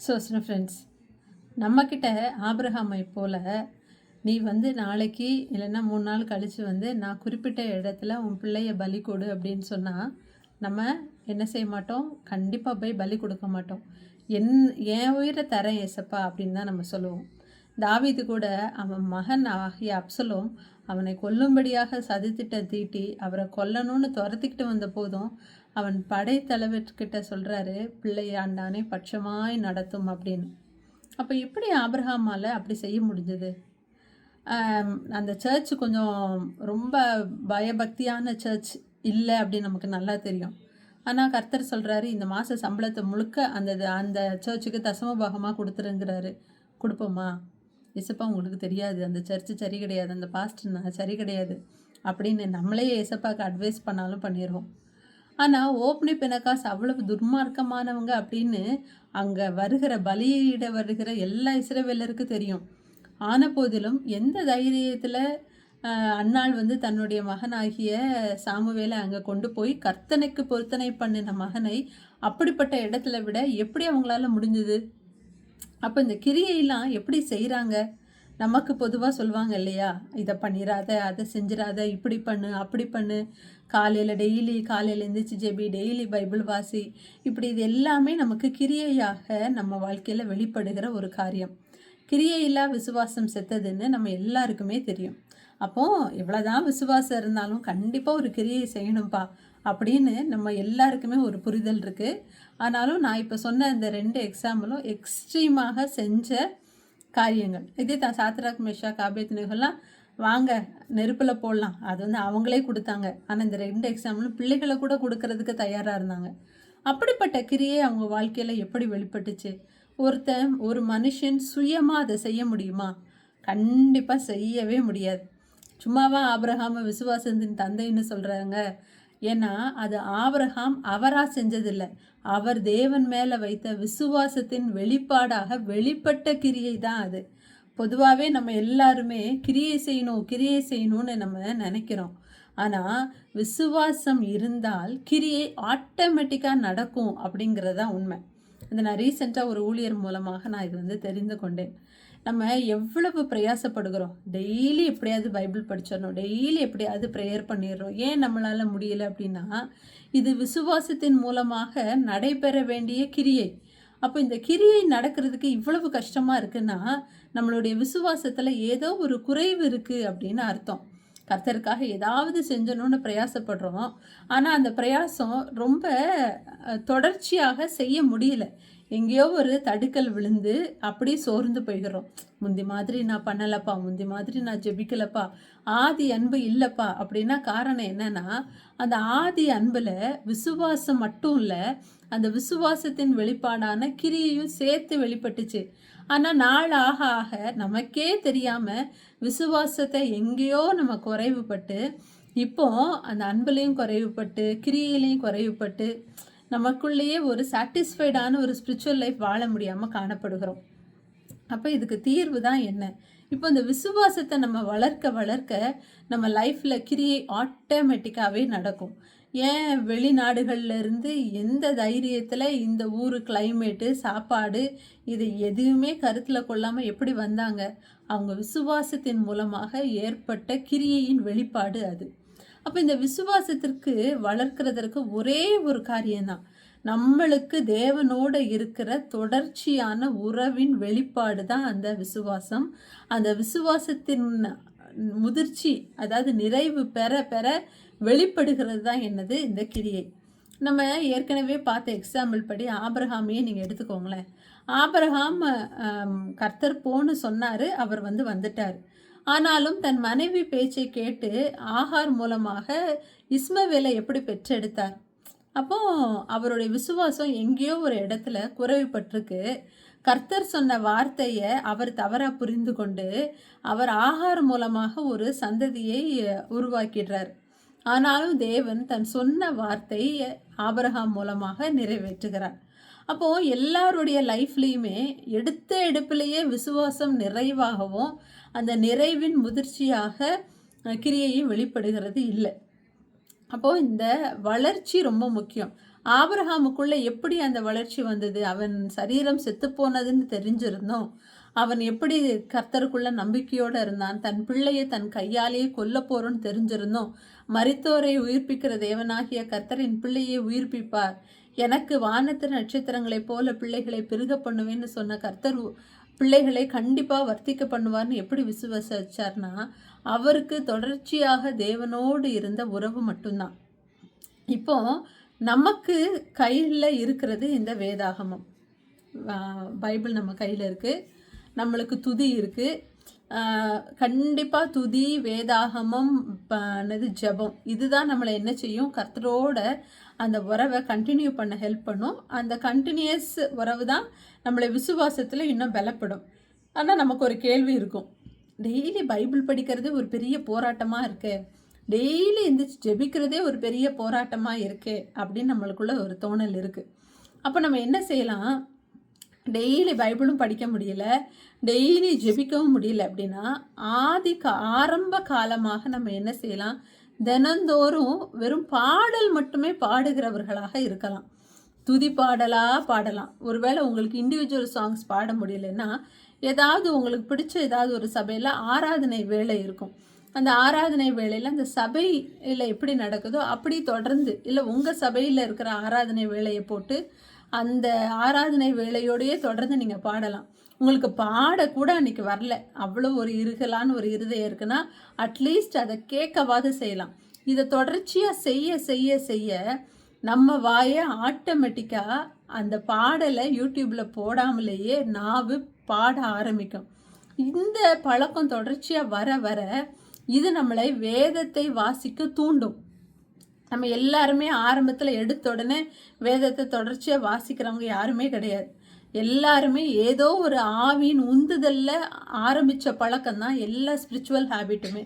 So friends நம்மக்கிட்ட ஆபிரகாமை போல் நீ வந்து நாளைக்கு இல்லைன்னா மூணு நாள் கழித்து வந்து நான் குறிப்பிட்ட இடத்துல உன் பிள்ளைய பலி கொடு அப்படின்னு சொன்னால் நம்ம என்ன செய்ய மாட்டோம்? கண்டிப்பாக போய் பலி கொடுக்க மாட்டோம். என் என் உயிரை தரேன் ஏசப்பா அப்படின்னு தான் நம்ம சொல்லுவோம். தாவிது கூட அவன் மகன் ஆகிய அப்சலோம் அவனை கொல்லும்படியாக சதித்திட்டம் தீட்டி அவரை கொல்லணும்னு துரத்திக்கிட்டு வந்த போதும் அவன் படைத்தலைவர்கிட்ட சொல்கிறாரு பிள்ளையாண்டானே பட்சமாய் நடத்தும் அப்படின்னு. அப்போ எப்படி ஆபிரஹாமால் அப்படி செய்ய முடிஞ்சது? அந்த சர்ச் கொஞ்சம் ரொம்ப பயபக்தியான சர்ச் இல்லை அப்படின்னு நமக்கு நல்லா தெரியும். ஆனால் கர்த்தர் சொல்கிறாரு இந்த மாத சம்பளத்தை முழுக்க அந்த அந்த சர்ச்சுக்கு தசம பாகமாக கொடுத்துருங்கிறாரு. கொடுப்போமா? இசப்பா உங்களுக்கு தெரியாது. அந்த சர்ச்சு சரி கிடையாது. அந்த பாஸ்டர் சரி கிடையாது. அப்படின்னு நம்மளே எசப்பாவுக்கு அட்வைஸ் பண்ணாலும் பண்ணிடுவோம் ஆனால் ஓப்னி பெனகாஸ் அவ்வளவு துர்மார்க்கமானவங்க அப்படின்னு அங்கே வருகிற பலியிட வருகிற எல்லா இஸ்ரவேலருக்கு தெரியும். ஆன போதிலும் எந்த தைரியத்தில் அன்னாள் வந்து தன்னுடைய மகனாகிய சாமுவேலை அங்கே கொண்டு போய் கர்த்தனைக்கு பொருத்தனை பண்ணின மகனை அப்படிப்பட்ட இடத்துல விட எப்படி அவங்களால முடிஞ்சது? அப்போ இந்த கிரியையெல்லாம் எப்படி செய்கிறாங்க நமக்கு பொதுவாக சொல்லுவாங்க இல்லையா? இதை பண்ணிடாத அதை செஞ்சிடாத இப்படி பண்ணு அப்படி பண்ணு. காலையில் டெய்லி காலையில் எழுந்திரிச்சு ஜெபி டெய்லி பைபிள் வாசி. இப்படி இது எல்லாமே நமக்கு கிரியையாக நம்ம வாழ்க்கையில் வெளிப்படுகிற ஒரு காரியம். கிரியையில்லா விசுவாசம் செத்ததுன்னு நம்ம எல்லாருக்குமே தெரியும். அப்போது எவ்வளோதான் விசுவாசம் இருந்தாலும் கண்டிப்பாக ஒரு கிரியை செய்யணும்ப்பா அப்படின்னு நம்ம எல்லாருக்குமே ஒரு புரிதல் இருக்குது ஆனாலும் நான் இப்போ சொன்ன இந்த ரெண்டு எக்ஸாம்பிளும் எக்ஸ்ட்ரீமாக செஞ்ச காரியங்கள். இதே தான் சாத்ராக் மெஷா காபியத்தினர்கள்லாம் வாங்க நெருப்பில் போடலாம். அது வந்து அவங்களே கொடுத்தாங்க. ஆனால் இந்த ரெண்டு எக்ஸாம்பிளும் பிள்ளைகளை கூட கொடுக்கறதுக்கு தயாராக இருந்தாங்க. அப்படிப்பட்ட கிரியை அவங்க வாழ்க்கையில் எப்படி வெளிப்பட்டுச்சு? ஒருத்தன் ஒரு மனுஷன் சுயமாக அதை செய்ய முடியுமா? கண்டிப்பாக செய்யவே முடியாது. சும்மாவா ஆபிரகாம விசுவாசத்தின் தந்தைன்னு சொல்கிறாங்க ஏன்னா அது ஆபரகாம் அவராக செஞ்சதில்லை. அவர் தேவன் மேலே வைத்த விசுவாசத்தின் வெளிப்பாடாக வெளிப்பட்ட கிரியை தான் அது. பொதுவாகவே நம்ம எல்லாருமே கிரியை செய்யணும் கிரியை செய்யணும்னு நம்ம நினைக்கிறோம். ஆனால் விசுவாசம் இருந்தால் கிரியை ஆட்டோமேட்டிக்காக நடக்கும் அப்படிங்கிறது தான் உண்மை. இந்த நான் ரீசெண்டாக ஒரு ஊழியர் மூலமாக நான் இது வந்து தெரிந்து கொண்டேன். நம்ம எவ்வளவு பிரயாசப்படுகிறோம்? டெய்லி எப்படியாவது பைபிள் படிச்சிடணும். டெய்லி எப்படியாவது ப்ரேயர் பண்ணிடுறோம். ஏன் நம்மளால் முடியல அப்படின்னா இது விசுவாசத்தின் மூலமாக நடைபெற வேண்டிய கிரியை. அப்போ இந்த கிரியை நடக்கிறதுக்கு இவ்வளவு கஷ்டமாக இருக்குன்னா நம்மளுடைய விசுவாசத்தில் ஏதோ ஒரு குறைவு இருக்குது அப்படின்னு அர்த்தம். கர்த்தருக்காக ஏதாவது செஞ்சணும்னு பிரயாசப்படுறோம். ஆனால் அந்த பிரயாசம் ரொம்ப தொடர்ச்சியாக செய்ய முடியல. எங்கேயோ ஒரு தடுக்கல் விழுந்து அப்படியே சோர்ந்து போய்கிறோம் முந்தி மாதிரி நான் பண்ணலப்பா முந்தி மாதிரி நான் ஜெபிக்கலப்பா ஆதி அன்பு இல்லைப்பா அப்படின்னா காரணம் என்னன்னா அந்த ஆதி அன்பில் விசுவாசம் மட்டும் இல்லை அந்த விசுவாசத்தின் வெளிப்பாடான கிரியையும் சேர்த்து வெளிப்பட்டுச்சு. ஆனால் நாள் ஆக ஆக நமக்கே தெரியாமல் விசுவாசத்தை எங்கேயோ நம்ம குறைவுபட்டு இப்போ அந்த அன்புலேயும் குறைவுபட்டு கிரியையிலையும் குறைவுபட்டு நமக்குள்ளேயே ஒரு சாட்டிஸ்ஃபைடான ஒரு ஸ்பிரிச்சுவல் லைஃப் வாழ முடியாமல் காணப்படுகிறோம். அப்போ இதுக்கு தீர்வு தான் என்ன? இப்போ இந்த விசுவாசத்தை நம்ம வளர்க்க வளர்க்க நம்ம லைஃப்பில் கிரியை ஆட்டோமேட்டிக்காகவே நடக்கும். ஏன் வெளிநாடுகளில் இருந்து எந்த தைரியத்தில் இந்த ஊர் கிளைமேட்டு சாப்பாடு இது எதுவுமே கருத்தில் கொள்ளாமல் எப்படி வந்தாங்க? அவங்க விசுவாசத்தின் மூலமாக ஏற்பட்ட கிரியையின் வெளிப்பாடு அது. அப்போ இந்த விசுவாசத்திற்கு வளர்க்கிறதற்கு ஒரே ஒரு காரியம்தான். நம்மளுக்கு தேவனோட இருக்கிற தொடர்ச்சியான உறவின் வெளிப்பாடு தான் அந்த விசுவாசம். அந்த விசுவாசத்தின் முதிர்ச்சி அதாவது நிறைவு பெற பெற வெளிப்படுகிறது தான் என்னது? இந்த கிரியை. நம்ம ஏற்கனவே பார்த்த எக்ஸாம்பிள் படி ஆபரஹாமையே நீங்கள் எடுத்துக்கோங்களேன். ஆபிரகாம் கர்த்தர் போன்னு சொன்னார் அவர் வந்து வந்துட்டார். ஆனாலும் தன் மனைவி பேச்சை கேட்டு ஆகார் மூலமாக இஸ்மவேலை எப்படி பெற்றெடுத்தார்? அப்போ அவருடைய விசுவாசம் எங்கேயோ ஒரு இடத்துல குறைவுபட்டிருக்கு. கர்த்தர் சொன்ன வார்த்தையை அவர் தவறாக புரிந்து கொண்டு அவர் ஆகார் மூலமாக ஒரு சந்ததியை உருவாக்கிடுறார். ஆனாலும் தேவன் தன் சொன்ன வார்த்தை ஆபரகம் மூலமாக நிறைவேற்றுகிறார். அப்போது எல்லாருடைய லைஃப்லேயுமே எடுத்த எடுப்பிலேயே விசுவாசம் நிறைவாகவும் அந்த நிறைவின் முதிர்ச்சியாக கிரியையும் வெளிப்படுகிறது இல்லை. அப்போது இந்த வளர்ச்சி ரொம்ப முக்கியம். ஆபிரகாமுக்குள்ள எப்படி அந்த வளர்ச்சி வந்தது? அவன் சரீரம் செத்துப்போனதுன்னு தெரிஞ்சிருந்தோம். அவன் எப்படி கர்த்தருக்குள்ள நம்பிக்கையோடு இருந்தான்? தன் பிள்ளையை தன் கையாலேயே கொல்ல போறோன்னு தெரிஞ்சிருந்தோம். மரித்தோரை உயிர்ப்பிக்கிற தேவனாகிய கர்த்தரின் பிள்ளையை உயிர்ப்பிப்பார். எனக்கு வானத்து நட்சத்திரங்களைப் போல பிள்ளைகளை பெருக பண்ணுவேன்னு சொன்ன கர்த்தர் பிள்ளைகளை கண்டிப்பாக வர்த்திக்க பண்ணுவார்னு எப்படி விசுவசிச்சார்னா அவருக்கு தொடர்ச்சியாக தேவனோடு இருந்த உறவு மட்டும்தான். இப்போ நமக்கு கையில் இருக்கிறது இந்த வேதாகமம். பைபிள் நம்ம கையில் இருக்குது நம்மளுக்கு துதி இருக்குது கண்டிப்பாக துதி வேதாகமம் என்னது ஜபம். இதுதான் நம்மளை என்ன செய்யும்? கர்த்தரோட அந்த உறவை கண்டினியூ பண்ண ஹெல்ப் பண்ணும். அந்த கண்டினியூஸ் உறவு தான் நம்மளை விசுவாசத்தில் இன்னும் பலப்படும். ஆனால் நமக்கு ஒரு கேள்வி இருக்கும். டெய்லி பைபிள் படிக்கிறது ஒரு பெரிய போராட்டமாக இருக்கு? டெய்லி எந்திரிச்சு ஜெபிக்கிறதே ஒரு பெரிய போராட்டமாக இருக்கே? அப்படின்னு நம்மளுக்குள்ள ஒரு தோணல் இருக்குது அப்போ நம்ம என்ன செய்யலாம்? டெய்லி பைபிளும் படிக்க முடியல. டெய்லி ஜெபிக்கவும் முடியல அப்படின்னா ஆதி கா ஆரம்ப காலமாக நம்ம என்ன செய்யலாம்? தினந்தோறும் வெறும் பாடல் மட்டுமே பாடுகிறவர்களாக இருக்கலாம். துதி பாடலாக பாடலாம். ஒருவேளை உங்களுக்கு இண்டிவிஜுவல் சாங்ஸ் பாட முடியலன்னா ஏதாவது உங்களுக்கு பிடிச்ச ஏதாவது ஒரு சபையில் ஆராதனை வேலை இருக்கும். அந்த ஆராதனை வேலையில் அந்த சபையில் எப்படி நடக்குதோ அப்படி தொடர்ந்து இல்லை உங்கள் சபையில் இருக்கிற ஆராதனை வேலையை போட்டு அந்த ஆராதனை வேலையோடையே தொடர்ந்து நீங்கள் பாடலாம். உங்களுக்கு பாடக்கூட அன்றைக்கி வரல. அவ்வளோ ஒரு இருகலான ஒரு இருதயம் இருக்குன்னா அட்லீஸ்ட் அதை கேட்கவாது செய்யலாம். இதை தொடர்ச்சியாக செய்ய செய்ய செய்ய நம்ம வாயை ஆட்டோமேட்டிக்காக அந்த பாடலை யூடியூப்பில் போடாமலேயே நாவு பாட ஆரம்பிக்கும். இந்த பழக்கம் தொடர்ச்சியாக வர வர இது நம்மளை வேதத்தை வாசிக்க தூண்டும். நம்ம எல்லாருமே ஆரம்பத்தில் எடுத்த உடனே வேதத்தை தொடர்ச்சியாக வாசிக்கிறவங்க யாருமே கிடையாது. எல்லாருமே ஏதோ ஒரு ஆவின் உந்துதலில் ஆரம்பித்த பழக்கம் தான் எல்லா ஸ்பிரிச்சுவல் ஹேபிட்டுமே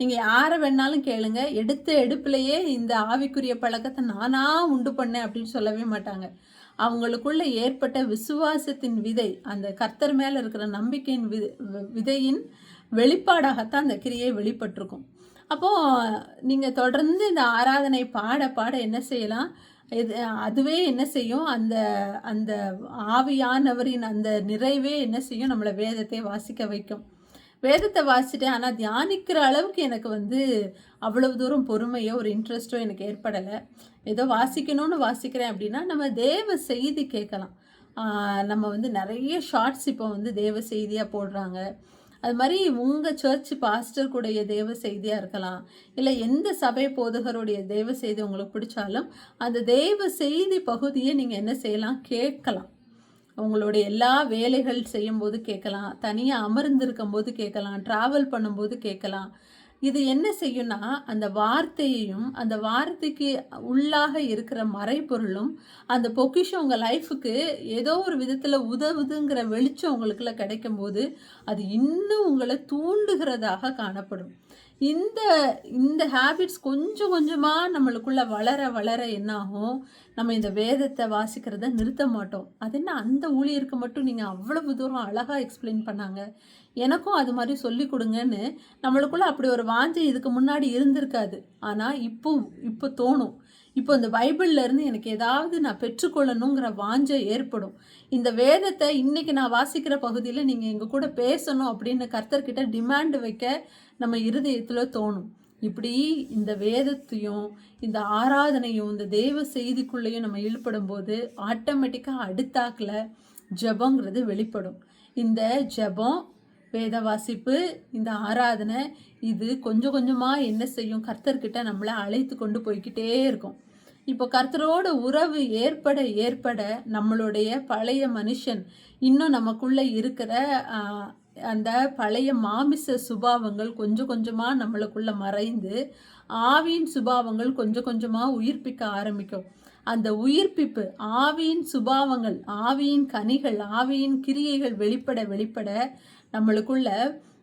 நீங்கள் யாரை வேணாலும் கேளுங்க. எடுத்த எடுப்புலையே இந்த ஆவிக்குரிய பழக்கத்தை நானாக உண்டு பண்ணேன் அப்படின்னு சொல்லவே மாட்டாங்க. அவங்களுக்குள்ள ஏற்பட்ட விசுவாசத்தின் விதை அந்த கர்த்தர் மேலே இருக்கிற நம்பிக்கையின் விதையின் வெளிப்பாடாகத்தான் அந்த கிரியை வெளிப்பட்டிருக்கும். அப்போது நீங்கள் தொடர்ந்து இந்த ஆராதனை பாட பாட என்ன செய்யலாம்? இது அதுவே என்ன செய்யும்? அந்த அந்த ஆவியானவரின் அந்த நிறைவே என்ன செய்யும்? நம்மளை வேதத்தை வாசிக்க வைக்கும். வேதத்தை வாசிட்டேன் ஆனால் தியானிக்கிற அளவுக்கு எனக்கு வந்து அவ்வளவு தூரம் பொறுமையோ ஒரு இன்ட்ரெஸ்ட்டோ எனக்கு ஏற்படலை. ஏதோ வாசிக்கணும்னு வாசிக்கிறேன் அப்படின்னா நம்ம தேவ செய்தி கேட்கலாம். நம்ம வந்து நிறைய ஷார்ட்ஸ் இப்போ வந்து தேவ செய்தியாக போடுறாங்க. அது மாதிரி உங்கள் சர்ச் பாஸ்டர் கூடைய தேவ செய்தியாக இருக்கலாம். இல்லை எந்த சபை போதகருடைய தேவ செய்தி உங்களுக்கு பிடிச்சாலும் அந்த தேவ செய்தி பகுதியை நீங்கள் என்ன செய்யலாம்? கேட்கலாம். உங்களுடைய எல்லா வேலைகள் செய்யும்போது கேட்கலாம். தனியாக அமர்ந்திருக்கும் போது கேட்கலாம். ட்ராவல் பண்ணும்போது கேட்கலாம். இது என்ன செய்யும்னா அந்த வார்த்தையையும் அந்த வார்த்தைக்கு உள்ளாக இருக்கிற மறைப்பொருளும் அந்த பொக்கிஷம் உங்கள் லைஃபுக்கு ஏதோ ஒரு விதத்தில் உதவுதுங்கிற வெளிச்சம் உங்களுக்குள்ள கிடைக்கும் போது அது இன்னும் உங்களை தூண்டுகிறதாக காணப்படும். இந்த இந்த ஹேபிட்ஸ் கொஞ்சம் கொஞ்சமாக நம்மளுக்குள்ள வளர வளர என்னாகும்? நம்ம இந்த வேதத்தை வாசிக்கிறத நிறுத்த மாட்டோம். அது என்ன அந்த ஊழியருக்கு மட்டும் நீங்கள் அவ்வளவு தூரம் அழகாக எக்ஸ்பிளைன் பண்ணாங்க? எனக்கும் அது மாதிரி சொல்லி கொடுங்கன்னு நம்மளுக்குள்ள அப்படி ஒரு வாஞ்சை இதுக்கு முன்னாடி இருந்திருக்காது. ஆனால் இப்போ இப்போ தோணும். இப்போ இந்த பைபிள்லேருந்து எனக்கு ஏதாவது நான் பெற்றுக்கொள்ளணுங்கிற வாஞ்சை ஏற்படும். இந்த வேதத்தை இன்னைக்கு நான் வாசிக்கிற பகுதியில் நீங்கள் எங்கள் கூட பேசணும் அப்படின்னு கர்த்தர்கிட்ட டிமாண்ட் வைக்க நம்ம இருதயத்தில் தோணும். இப்படி இந்த வேதத்தையும் இந்த ஆராதனையும் இந்த தெய்வ செய்திக்குள்ளேயும் நம்ம ஈடுபடும் போது ஆட்டோமேட்டிக்காக அடுத்தாக்கில் ஜபங்கிறது வெளிப்படும். இந்த ஜபம் வேத வாசிப்பு இந்த ஆராதனை இது கொஞ்சம் கொஞ்சமாக என்ன செய்யும்? கர்த்தர்கிட்ட நம்மளை அழைத்து கொண்டு போய்கிட்டே இருக்கும். இப்போ கர்த்தரோட உறவு ஏற்பட ஏற்பட நம்மளுடைய பழைய மனுஷன் இன்னும் நமக்குள்ளே இருக்கிற அந்த பழைய மாமிச சுபாவங்கள் கொஞ்சம் கொஞ்சமாக நம்மளுக்குள்ளே மறைந்து ஆவியின் சுபாவங்கள் கொஞ்சம் கொஞ்சமாக உயிர்ப்பிக்க ஆரம்பிக்கும். அந்த உயிர்ப்பிப்பு ஆவியின் சுபாவங்கள் ஆவியின் கனிகள் ஆவியின் கிரியைகள் வெளிப்பட வெளிப்பட நம்மளுக்குள்ள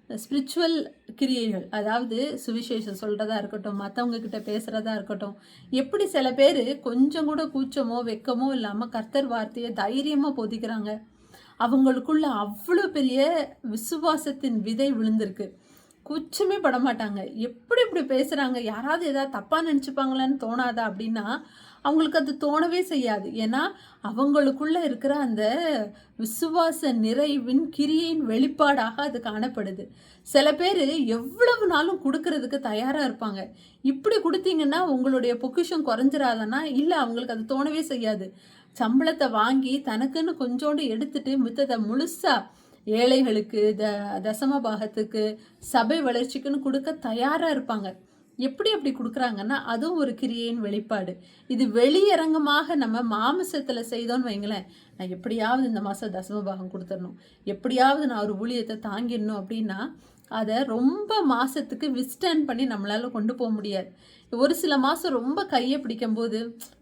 ஸ்பிரிச்சுவல் கிரியைகள் அதாவது சுவிசேஷம் சொல்கிறதா இருக்கட்டும் மற்றவங்க கிட்ட பேசுகிறதா இருக்கட்டும் எப்படி சில பேர் கொஞ்சம் கூட கூச்சமோ வெக்கமோ இல்லாமல் கர்த்தர் வார்த்தையை தைரியமாக பொதிக்கிறாங்க. அவங்களுக்குள்ள அவ்வளோ பெரிய விசுவாசத்தின் விதை விழுந்திருக்கு. குச்சமே பட மாட்டாங்க எப்படி இப்படி பேசுகிறாங்க யாராவது ஏதாவது தப்பாக நினச்சிப்பாங்களான்னு தோணாதா அப்படின்னா அவங்களுக்கு அது தோணவே செய்யாது. ஏன்னா அவங்களுக்குள்ளே இருக்கிற அந்த விசுவாச நிறைவின் கிரியின் வெளிப்பாடாக அது காணப்படுது. சில பேர் எவ்வளவு நாளும் கொடுக்கறதுக்கு தயாராக இருப்பாங்க. இப்படி கொடுத்தீங்கன்னா உங்களுடைய பொக்கிஷம் குறைஞ்சிராதனா இல்லை அவங்களுக்கு அது தோணவே செய்யாது. சம்பளத்தை வாங்கி தனக்குன்னு கொஞ்சோண்டு எடுத்துட்டு மித்தத்தை முழுசாக ஏழைகளுக்கு த தசம பாகத்துக்கு சபை வளர்ச்சிக்குன்னு கொடுக்க தயாராக இருப்பாங்க. எப்படி அப்படி கொடுக்குறாங்கன்னா அதுவும் ஒரு கிரியையின் வெளிப்பாடு. இது வெளியரங்கமாக நம்ம மாமிசத்தில் செய்தோன்னு வைங்களேன். நான் எப்படியாவது இந்த மாதம் தசம பாகம் கொடுத்துடணும். எப்படியாவது நான் ஒரு ஊழியத்தை தாங்கிடணும் அப்படின்னா அதை ரொம்ப மாதத்துக்கு விஸ்டன் பண்ணி நம்மளால் கொண்டு போக முடியாது. ஒரு சில மாதம் ரொம்ப கையை பிடிக்கும்போது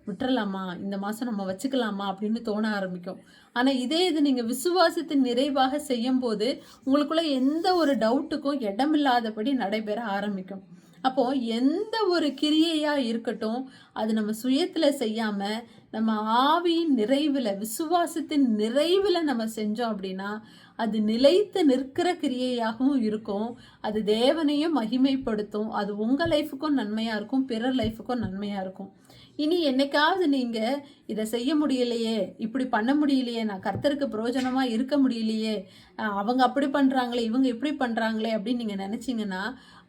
விட்டுறலாமா? இந்த மாதம் நம்ம வச்சுக்கலாமா? அப்படின்னு தோண ஆரம்பிக்கும். ஆனால் இதே இது நீங்கள் விசுவாசத்தின் நிறைவாக செய்யும்போது உங்களுக்குள்ளே எந்த ஒரு டவுட்டுக்கும் இடமில்லாதபடி நடைபெற ஆரம்பிக்கும். அப்போ எந்த ஒரு கிரியையா இருக்கட்டும் அது நம்ம சுயத்துல செய்யாம நம்ம ஆவியின் நிறைவில் விசுவாசத்தின் நிறைவில் நம்ம செஞ்சோம் அப்படின்னா அது நிலைத்து நிற்கிற கிரியையாகவும் இருக்கும். அது தேவனையும் மகிமைப்படுத்தும். அது உங்கள் லைஃபுக்கும் நன்மையாக இருக்கும். பிறர் லைஃபுக்கும் நன்மையாக இருக்கும். இனி என்னைக்காவது நீங்கள் இதை செய்ய முடியலையே இப்படி பண்ண முடியலையே நான் கர்த்தருக்கு பிரயோஜனமாக இருக்க முடியலையே அவங்க அப்படி பண்ணுறாங்களே இவங்க இப்படி பண்ணுறாங்களே அப்படின்னு நீங்கள் நினச்சிங்கன்னா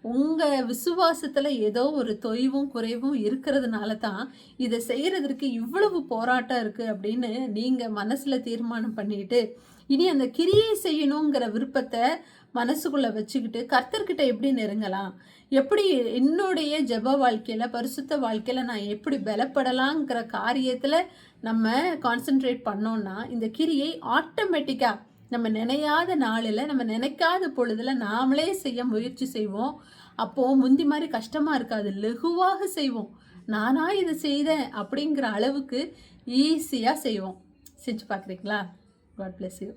உங்கள் விசுவாசத்தில் ஏதோ ஒரு தொய்வும் குறைவும் இருக்கிறதுனால தான் இதை செய்கிறதுக்கு இவ்வளவு போராட்டம் இருக்குது அப்படின்னு நீங்கள் மனசில் தீர்மானம் பண்ணிட்டு இனி அந்த கிரியை செய்யணுங்கிற விருப்பத்தை மனசுக்குள்ளே வச்சுக்கிட்டு கர்த்தர்கிட்ட எப்படி நெருங்கலாம்? எப்படி என்னுடைய ஜப வாழ்க்கையில் பரிசுத்த வாழ்க்கையில் நான் எப்படி பலப்படலாங்கிற காரியத்தில் நம்ம கான்சென்ட்ரேட் பண்ணோன்னா இந்த கிரியை ஆட்டோமேட்டிக்காக நம்ம நினையாத நாளில் நம்ம நினைக்காத பொழுதில் நாமளே செய்ய முயற்சி செய்வோம். அப்போது முந்தி மாதிரி கஷ்டமாக இருக்காது. லகுவாக செய்வோம். நானா இதை செய்தேன் அப்படிங்கிற அளவுக்கு ஈஸியாக செய்வோம். செஞ்சு பார்க்குறீங்களா? God bless you